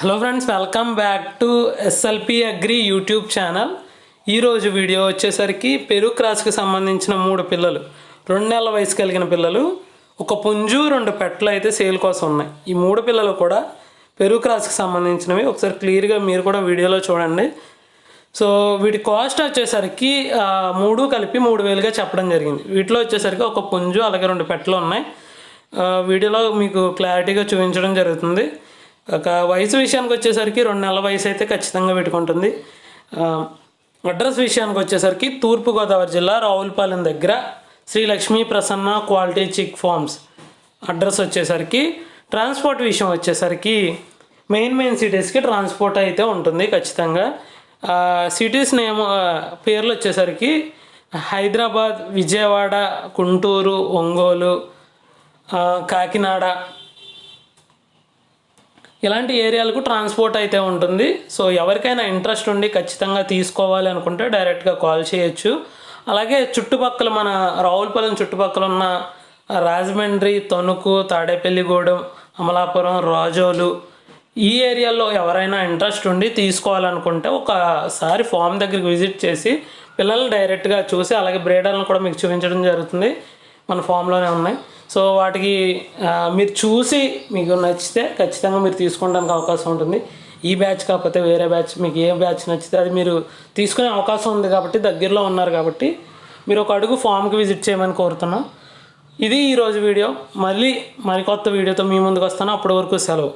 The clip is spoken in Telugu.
Hello friends welcome back to SLP Agri YouTube channel ఈరోజు వీడియో వచ్చేసరికి పెరుగు క్రాస్కి సంబంధించిన మూడు పిల్లలు రెండు నెలల వయసు కలిగిన పిల్లలు ఒక పుంజు రెండు పెట్టలు అయితే సేల్ కోసం ఉన్నాయి. ఈ మూడు పిల్లలు కూడా పెరుగు క్రాస్కి సంబంధించినవి. ఒకసారి క్లియర్గా మీరు కూడా వీడియోలో చూడండి. సో వీటి కాస్ట్ వచ్చేసరికి మూడు కలిపి మూడు వేలుగా చెప్పడం జరిగింది. వీటిలో వచ్చేసరికి ఒక పుంజు అలాగే రెండు పెట్టలు ఉన్నాయి. వీడియోలో మీకు క్లారిటీగా చూపించడం జరుగుతుంది. ఒక వయసు విషయానికి వచ్చేసరికి రెండు నెలల వయసు అయితే ఖచ్చితంగా పెట్టుకుంటుంది. అడ్రస్ విషయానికి వచ్చేసరికి తూర్పుగోదావరి జిల్లా రావులపాలెం దగ్గర Sri Lakshmi Prasanna quality chick farms address వచ్చేసరికి ట్రాన్స్పోర్ట్ విషయం వచ్చేసరికి మెయిన్ మెయిన్ సిటీస్కి ట్రాన్స్పోర్ట్ అయితే ఉంటుంది ఖచ్చితంగా. సిటీస్ నేమ్ పేర్లు వచ్చేసరికి హైదరాబాద్ విజయవాడ గుంటూరు ఒంగోలు కాకినాడ ఇలాంటి ఏరియాలకు ట్రాన్స్పోర్ట్ అయితే ఉంటుంది. సో ఎవరికైనా ఇంట్రెస్ట్ ఉండి ఖచ్చితంగా తీసుకోవాలి అనుకుంటే డైరెక్ట్గా కాల్ చేయొచ్చు. అలాగే చుట్టుపక్కల మన రావులపాలెం చుట్టుపక్కల ఉన్న రాజమండ్రి తణుకు తాడేపల్లిగూడెం అమలాపురం రాజోలు ఈ ఏరియాలో ఎవరైనా ఇంట్రెస్ట్ ఉండి తీసుకోవాలనుకుంటే ఒకసారి ఫామ్ దగ్గరికి విజిట్ చేసి పిల్లల్ని డైరెక్ట్గా చూసి అలాగే బ్రేడర్లను కూడా మీకు చూపించడం జరుగుతుంది. మన ఫామ్లోనే ఉన్నాయి. సో వాటికి మీరు చూసి మీకు నచ్చితే ఖచ్చితంగా మీరు తీసుకోవడానికి అవకాశం ఉంటుంది. ఈ బ్యాచ్ కాకపోతే వేరే బ్యాచ్ మీకు ఏ బ్యాచ్ నచ్చితే అది మీరు తీసుకునే అవకాశం ఉంది కాబట్టి దగ్గరలో ఉన్నారు కాబట్టి మీరు ఒక అడుగు ఫామ్కి విజిట్ చేయమని కోరుతున్నాం. ఇది ఈరోజు వీడియో. మళ్ళీ మరికొత్త వీడియోతో మీ ముందుకు వస్తాను. అప్పటి వరకు సెలవు.